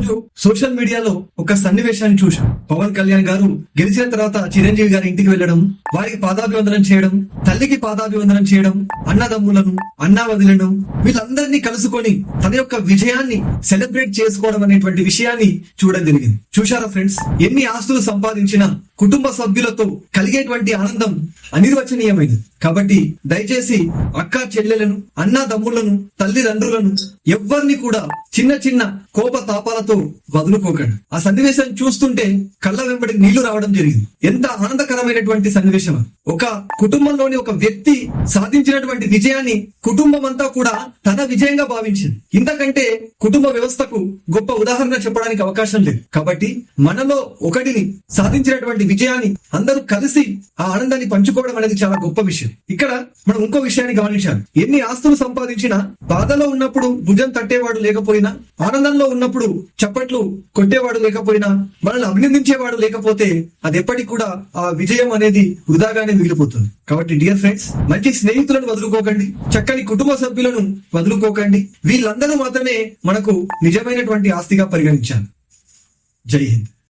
రోజు సోషల్ మీడియాలో ఒక సన్నివేశాన్ని చూశాం. పవన్ కళ్యాణ్ గారు గెలిచిన తర్వాత చిరంజీవి గారి ఇంటికి వెళ్ళడం వారికి పాదాభివందనం చేయడం తల్లికి పాదాభివందనం చేయడం అన్నదమ్ములను అన్నా వదిలను వీళ్ళందరినీ కలుసుకొని తన యొక్క విజయాన్ని సెలబ్రేట్ చేసుకోవడం అనేటువంటి విషయాన్ని చూడడం జరిగింది. చూశారా ఫ్రెండ్స్? ఎన్ని ఆస్తులు సంపాదించినా కుటుంబ సభ్యులతో కలిగేటువంటి ఆనందం అనిర్వచనీయమైనది. కాబట్టి దయచేసి అక్క చెల్లెలను అన్నా తమ్ముళ్ళను తల్లిదండ్రులను ఎవ్వరిని కూడా చిన్న చిన్న కోప తాపాలతో వదులుకోకండి. ఆ సన్నివేశాన్ని చూస్తుంటే కళ్ళ వెంబడి నీళ్ళు రావడం జరిగింది. ఎంత ఆనందకరమైనటువంటి సన్నివేశం ఒక కుటుంబంలోని ఒక వ్యక్తి సాధించినటువంటి విజయాన్ని కుటుంబం అంతా కూడా తన విజయంగా భావించింది. ఇంతకంటే కుటుంబ వ్యవస్థకు గొప్ప ఉదాహరణ చెప్పడానికి అవకాశం లేదు. కాబట్టి మనలో ఒకటిని సాధించినటువంటి విజయాన్ని అందరూ కలిసి ఆ ఆనందాన్ని పంచుకోవడం అనేది చాలా గొప్ప విషయం. ఇక్కడ మనం ఇంకో విషయాన్ని గమనించాలి. ఎన్ని ఆస్తులు సంపాదించినా బాధలో ఉన్నప్పుడు భుజం తట్టేవాడు లేకపోయినా ఆనందంలో ఉన్నప్పుడు చప్పట్లు కొట్టేవాడు లేకపోయినా మనల్ని అభినందించేవాడు లేకపోతే అది ఎప్పటికి కూడా ఆ విజయం అనేది వృధాగానే మిగిలిపోతుంది. కాబట్టి డియర్ ఫ్రెండ్స్ మంచి స్నేహితులను వదులుకోకండి చక్కని కుటుంబ సభ్యులను వదులుకోకండి. వీళ్ళందరూ మాత్రమే మనకు నిజమైనటువంటి ఆస్తిగా పరిగణించాలి. జై హింద్.